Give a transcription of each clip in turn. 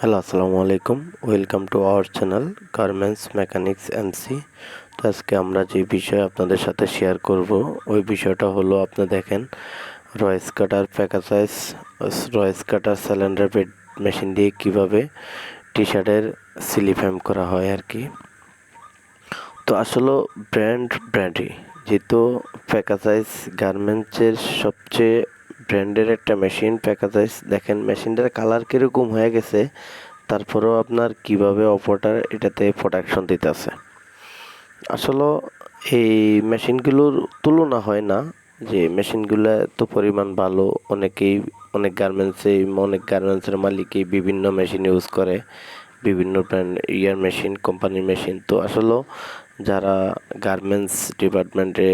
Hello, আসসালামু আলাইকুম। Welcome to our channel garments mechanics MC তো আজকে আমরা যে বিষয় আপনাদের সাথে শেয়ার করব, ওই বিষয়টা হলো আপনি দেখেন রয়েস কাটার প্যাকাসাইজ রয়েস কাটার সিলিন্ডার বেড মেশিন দিয়ে কীভাবে টি শার্টের সিলিফ্যাম করা হয় আর কি। তো আসলে ব্র্যান্ড ব্র্যান্ডই যেহেতু প্যাকাসাইজ গার্মেন্টসের সবচেয়ে ব্র্যান্ডের একটা মেশিন প্যাকাজাইজ দেখেন মেশিনটার কালার কীরকম হয়ে গেছে, তারপরেও আপনার কীভাবে অপারেটার এটাতে প্রোটেকশন দিতেছে। আসলে এই মেশিনগুলোর তুলনা হয় না, যে মেশিনগুলো তো পরিমাণ ভালো, অনেকেই, অনেক গার্মেন্টসে অনেক গার্মেন্টসের মালিকই বিভিন্ন মেশিন ইউজ করে, বিভিন্ন ব্র্যান্ড ইয়ার মেশিন কোম্পানির মেশিন তো আসলে যারা গার্মেন্টস ডিপার্টমেন্টে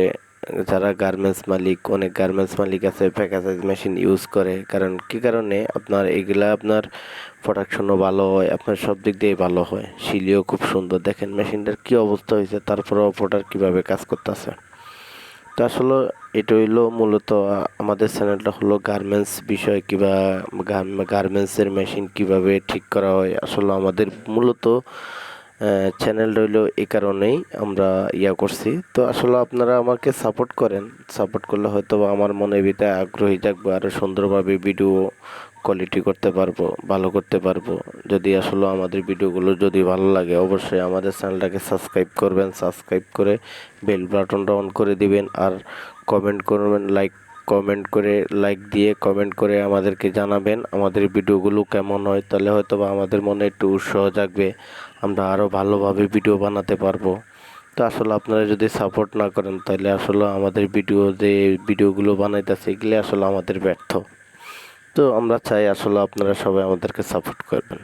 যারা গার্মেন্টস মালিক, অনেক গার্মেন্টস মালিক আছে প্যাকেজাইজ মেশিন ইউজ করে। কারণ কি কারণে? আপনার এগুলা আপনার প্রোডাকশনও ভালো হয়, আপনার সব দিক দিয়ে ভালো হয়। শিলিও খুব সুন্দর। দেখেন মেশিনটার কী অবস্থা হয়েছে তারপরে অপরটার কীভাবে কাজ করতেছে। তো আসলে এটা হইল মূলত, আমাদের চ্যানেলটা হলো গার্মেন্টস বিষয়, কিবা গার্মেন্টসের মেশিন কীভাবে ঠিক করা হয়। আসলে আমাদের মূলত চ্যানেল রইল এই কারণেই আমরা ইয়া করছি। তো আসলে আপনারা আমাকে সাপোর্ট করেন। সাপোর্ট করলে হয়তো আমার মনে ভিতরে আগ্রহী থাকবে আরও সুন্দরভাবে ভিডিও কোয়ালিটি করতে পারব, ভালো করতে পারব। যদি আসলে আমাদের ভিডিওগুলো যদি ভালো লাগে, অবশ্যই আমাদের চ্যানেলটাকে সাবস্ক্রাইব করবেন। সাবস্ক্রাইব করে বেল বাটনটা অন করে দিবেন। আর কমেন্ট করবেন লাইক কমেন্ট করে লাইক দিয়ে কমেন্ট করে আমাদেরকে জানাবেন, আমাদের ভিডিওগুলো কেমন হয়, তাহলে হয়তো বা আমাদের মনে একটু উৎসাহ জাগবে, আমরা আরও ভালোভাবে ভিডিও বানাতে পারব। তো আসলে আপনারা যদি সাপোর্ট না করেন, তাহলে আসলে আমাদের ভিডিও যে ভিডিওগুলো বানাইতেছে, এগুলি আসলে আমাদের ব্যর্থ। তো আমরা চাই আসলে আপনারা সবাই আমাদেরকে সাপোর্ট করবেন।